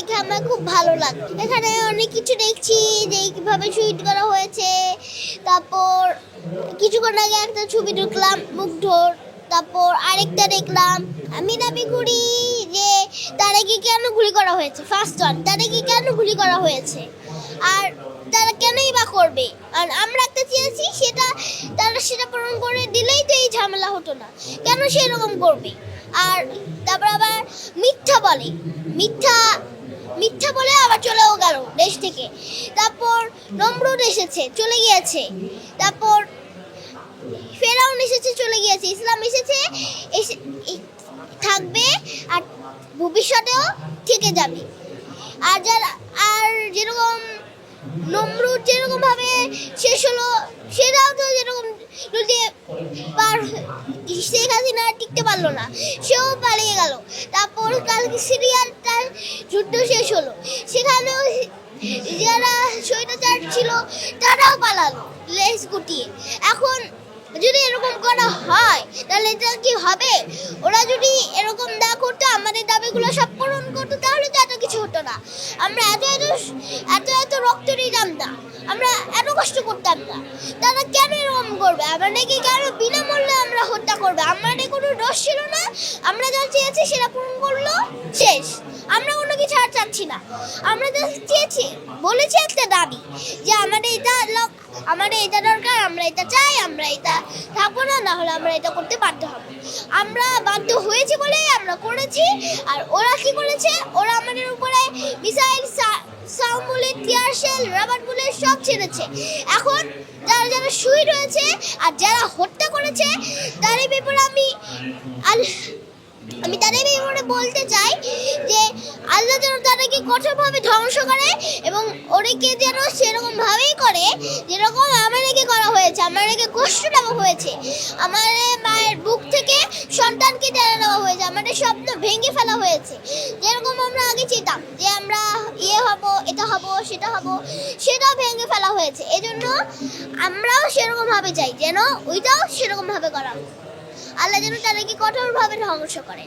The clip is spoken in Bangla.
দেখে আমার খুব ভালো লাগে, এখানে অনেক কিছু দেখছি যে কীভাবে শহীদ করা হয়েছে, তারপর কিছুক্ষণ আগে একটা ছবি ঢুকলাম মুগ্ধর তারপর আরেকটা দেখলাম আমি দাবি করি যে তারাকে কেন গুলি করা হয়েছে? ফার্স্ট ওয়ান তারাকে কেন গুলি করা হয়েছে? আর তারা কেনই বা করবে? আর আমরা একটা চেয়েছি, সেটা তারা সেটা পূরণ করে দিলেই তো এই ঝামেলা হতো না। কেন সেরকম করবে? আর তারপর আবার মিথ্যা বলে। মিথ্যা মিথ্যা বলে আবার চলেও গেল দেশ থেকে। তারপর নমরুদ এসেছে, চলে গিয়েছে। তারপর ফেরাউন এসেছে, চলে গিয়েছে। ইসলাম এসেছে, এসে থাকবে আর ভবিষ্যতেও থেকে যাবে। আর যারা, আর যেরকম নমরুদ যেরকম ভাবে শেষ হলো, সেটাও তো যেরকম যদি পার শেখ হাসিনা টিকতে পারল না, সেও পালিয়ে গেল। তারপর কালকে সিরিয়ালটার যুদ্ধ শেষ হলো। সেখানেও যারা স্বৈরাচার ছিল, তারাও পালালো লেস গুটিয়ে। এখন যদি এরকম করা হয়, তাহলে এটা কি হবে? ওরা যদি এরকম না করতো, আমাদের দাবিগুলো সব পূরণ করতো, তাহলে তো এত কিছু হতো না। আমরা এত এত এত এত রক্ত দিতাম না। আমরা এত কষ্ট করতাম না। তারা কেন এরকম করবে? আমাদেরকে কেন বিনামূল্যে আমরা হত্যা করবে। আমাদের কোনো দোষ ছিল না। আমরা যা চেয়েছি সেটা পূরণ করল, শেষ। আমরা অন্য কিছু আর চাচ্ছি না। আমরা যা চেয়েছি, বলেছি একটা দাবি, যে আমাদের এটা আমাদের এটা দরকার, আমরা এটা চাই, আমরা এটা থাকব না না হলে আমরা এটা করতে বাধ্য হব। আমরা বাধ্য হয়েছি বলেই আমরা করেছি, আর ওরা কি করেছে? ওরা আমাদের উপরে টিয়ার শেল রাবার বুলেট সব ছেড়েছে। এখন যারা যারা শহীদ হয়েছে আর যারা হত্যা করেছে, তারই ব্যাপারে আমি আমি তাদের ব্যাপারে বলতে চাই যে আল্লাহ যেন তাদেরকে কঠোরভাবে ধ্বংস করে এবং ওদেরকে যেন সেরকম ভাবেই করে যেরকম আমাদেরকে করা হয়েছে। আমাদেরকে কষ্ট দেওয়া হয়েছে। আমাদের মায়ের বুক থেকে সন্তানকে টেনে নেওয়া হয়েছে। আমাদের স্বপ্ন ভেঙে ফেলা হয়েছে। যেরকম আমরা আগে চেতাম যে আমরা হব, সেটা হব, সেটাও ভেঙে ফেলা হয়েছে এজন্য আমরাও সেরকমভাবে চাই যেন ওইটাও সেরকমভাবে করা। আল্লাহ যেন তাদেরকে কঠোরভাবে ধ্বংস করে